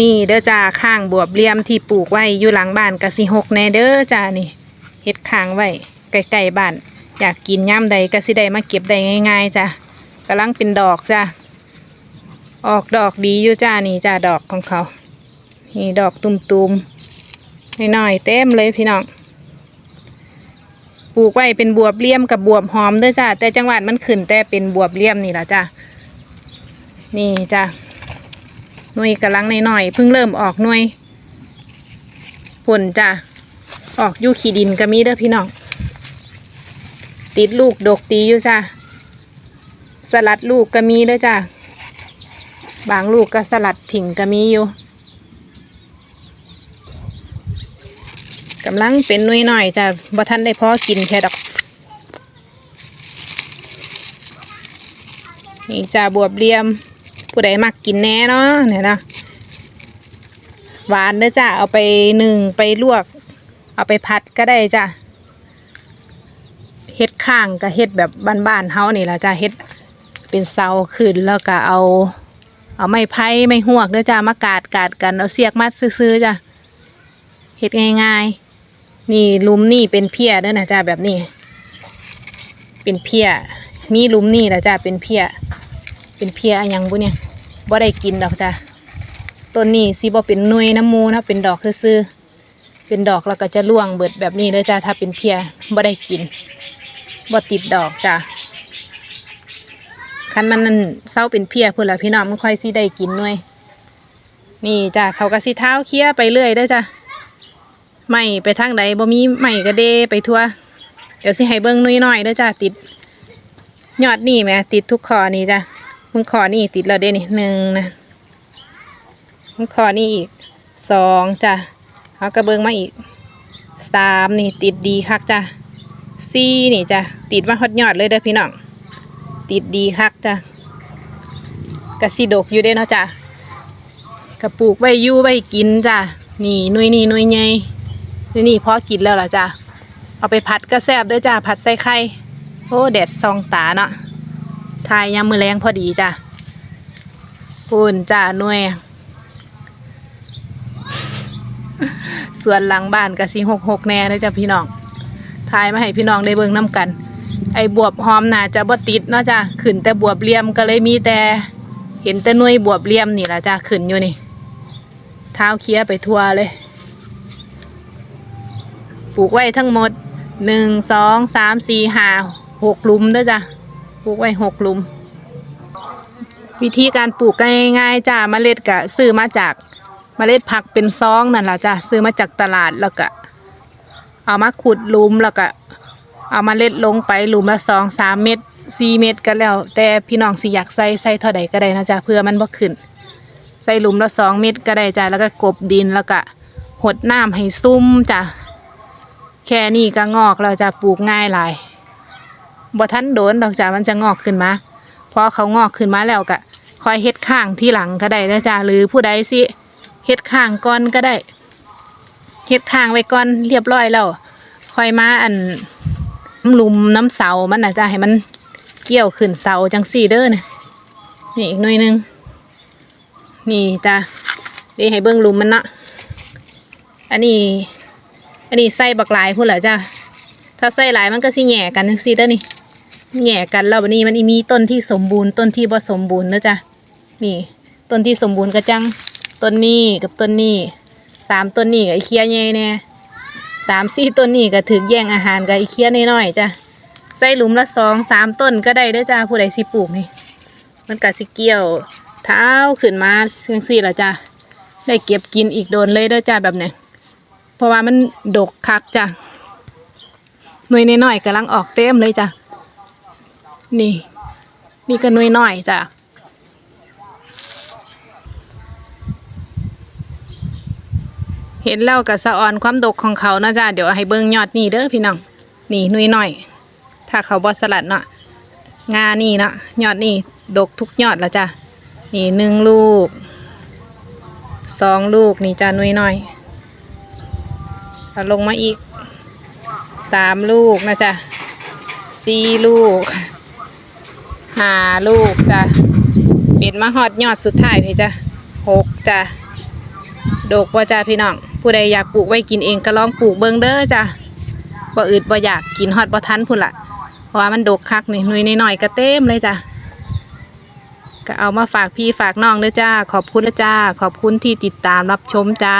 นี่เด้อจ้าข้างบวบเลี่ยมที่ปลูกไว้อยู่หลังบ้านกะสิหกแน่เด้อจ้านี่เฮ็ดข้างไว้ใกล้ๆบ้าน อยากกินย่ำใดก็สิได้มาเก็บได้ง่ายๆจ้ากำลังเป็นดอกจ้าออกดอกดีอยู่จ้านี่จ้าดอกของเขา นี่ดอกตุ่มๆน้อยๆเต็มเลยพี่น้องปลูกไว้เป็นบวบเลี่ยมกับบวบหอมเด้อจ้าแต่จังหวัดมันขึ้นแต่เป็นบวบเลี่ยมนี่ละจ้านี่จ้า หน่วยกำลังหน่อยๆเพิ่งเริ่มออกหน่วยผลจ้ะออกยู่ขี้ดินก็มีเด้อพี่น้องติดลูกดกตีอยู่จ้ะสลัดลูกก็มีเด้อจ้ะบางลูกก็สลัดถิ่งก็มีอยู่กำลังเป็นหน่วยหน่อยจ้ะบ่ทันได้พอกินแค่ดอกนี่จ้ะบวบเหลี่ยม ผู้ใดมักกินแน่เนาะเนี่ยนะหวานเด้อจ้ะเอาไปหนึ่งไปลวก เอาไปผัดก็ได้จ้ะเฮ็ดข้างก็เฮ็ดแบบบ้านๆเฮานี่ละจ้ะเฮ็ดเป็นเสาขึ้นแล้วก็เอา เอาไม้ไผ่ไม้หวกเด้อจ้ะมากาดกาดกันเอาเสียกมัดซื้อๆจ้ะเฮ็ดง่ายๆ นี่ลุมนี่เป็นเพียเด้อนะจ้ะแบบนี้ เป็นเพียมีลุมนี่ละจ้ะเป็นเพียเป็นเพียอะหยังบุเนี่ย บ่ได้กินดอกจ้ะต้นนี้สิบ่เป็นหน่วยน้ำมูนะเป็นดอกซื่อๆเป็นดอกแล้วก็จะร่วงเบิดแบบนี้เลยจ้ะถ้าเป็นเพียบ่ได้กินบ่ติดดอกจ้ะคันมันนั่นเศร้าเป็นเพียเพุ่อนละพี่น้องมันค่อยสิได้กินน่วยนี่จ้ะเขาก็สิเท้าเคี้ยไปเรื่อยเด้จ้ะไม่ไปทางใดบ่มีไม่ก็เดไปทั่ว เดี๋ยวสิให้เบิ่งน่อยหน่อยๆเด้จ้ะติดยอดนี่แหมติดทุกคอนี่จ้ะ มึงขอนี่ติดแล้วเด้นี่หนึ่งนะมึงขอนี่อีกสองจ้ะเอากระเบื้องมาอีกสามนี่ติดดีคักจ้ะสี่นี่จ้ะติดมาฮอดยอดเลยเด้อพี่น้องติดดีคักจ้ะกระสีดกอยู่เด้เนาะจ้ะกระปลูกไว้ยู่ไว้กินจ้ะนี่นุ่ยนี่นุ่ยใหญ่หนุ่นี่พอกินแล้วล่ะจ้ะเอาไปผัดก็แซ่บด้อจ้ะผัดใส่ไข่โอ้แดดซองตาเนาะ ทายยามมือแรงพอดีจ้ะปุ่นจ้าหน่วยส่วนหลังบ้านก็สีหกหกแน่เลยจ้ะพี่น้องทายมาให้พี่น้องได้เบิ่งน้ำกัน ไอ้บวบหอมน่าจะบ่ติดเนาะจ้ะขึ้นแต่บวบเลี่ยมก็เลยมีแต่ เห็นแต่หน่วยบวบเลี่ยมนี่แหละจ้ะขึ้นอยู่นี่เท้าเคี้ยไปทั่วเลย ปลูกไว้ทั้งหมดหนึ่งสองสามสี่ห้าหกลุมเด้อจ้ะ ปลูกไว้หกลุม วิธีการปลูกง่ายๆจ้าเมล็ดก็ซื้อมาจากเมล็ดผักเป็นซองนั่นแหละจ้าซื้อมาจากตลาดแล้วก็เอามาขุดลุมแล้วก็เอามาเล็ดลงไปหลุมละสองสามเม็ดสี่เม็ดก็แล้ว แต่พี่น้องสิอยากใส่ใส่เท่าใดก็ได้นะจ้าเพื่อมันบ่ขึ้น ใส่หลุมละสองเม็ดก็ได้จ้าแล้วก็กบดินแล้วก็หดน้ำให้ซุ่มจ้าแค่นี้ก็งอกแล้วจ้าปลูกง่ายหลาย บ่ทันโดนดอกจ้ามันจะงอกขึ้นมาพอเขางอกขึ้นมาแล้วก็คอยเฮ็ดข้างที่หลังก็ได้นะจ้าหรือผู้ใดสิเฮ็ดข้างก่อนก็ได้เฮ็ดข้างไว้ก่อนเรียบร้อยแล้วคอยมาอันน้ำลุมน้ำเสามันนะจ้าให้มันเกี่ยวขึ้นเสาจังสี่เด้อเนี่ยนี่อีกหน่อยหนึงนี่จ้าดีให้เบิ่งลุมมันนะอันนี้ อันนี้ใส่บักลายพุ่นเหรอจ้าถ้าใส่หลายมันก็สิแหย่กันจังซี่เด้อนี่ แหย่กันแล้วบัดนี้มันมีต้นที่สมบูรณ์ต้นที่บ่สมบูรณ์เด้อจ้ะนี่ ต้นที่สมบูรณ์ก็จังต้นนี้กับต้นนี้สามต้นนี้กับไอเคียใหญ่แน่สามสี่ต้นนี้ก็ถึกแย่งอาหารกับไอเคียน้อยๆจ้ะใส่หลุมละสองสามต้นก็ได้ด้อจ้าผู้ใดสิปลูกนี่มันก็สิเกี่ยวเท้าขึ้นมาจังซี่ละจ้ะได้เก็บกินอีกโดนเลยด้อจ้าแบบเนี้ยเพราะว่ามันดกคักจ้ะหน่วยน้อยๆกำลังออกเต็มเลยจ้ะ นี่ นี่ก็หน่วยน้อยจ้ะเห็นแล้วกับสะออนความดกของเขานะจ้ะเดี๋ยวให้เบิ่งยอดนี่เด้อพี่น้องนี่น่วยน้อย ถ้าเขาบอสลัดเนาะงานี่เนาะยอดนี่ดกทุกยอดแล้วจ้ะนี่หนึ่งลูกสองลูกนี่จ้ะหน่วยน้อยเอาลงมาอีกสามลูกนะจ๊ะสี่ลูก ห้าลูกจ้ะเป็นมาฮอดยอดสุดท้ายพี่จ้ะหกจ้ะดกว่าจ้าพี่น้องผู้ใดอยากปลูกไว้กินเองก็ลองปลูกเบิ่งเด้อจ้าบ่อืดบ่อยากกินฮอดบ่ทันพุ่นละเพราะว่ามันดกคักนี่หน่วยน้อยก็เต็มเลยจ้าก็เอามาฝากพี่ฝากน้องเด้อจ้า ขอบคุณนะจ้า ขอบคุณที่ติดตามรับชมจ้า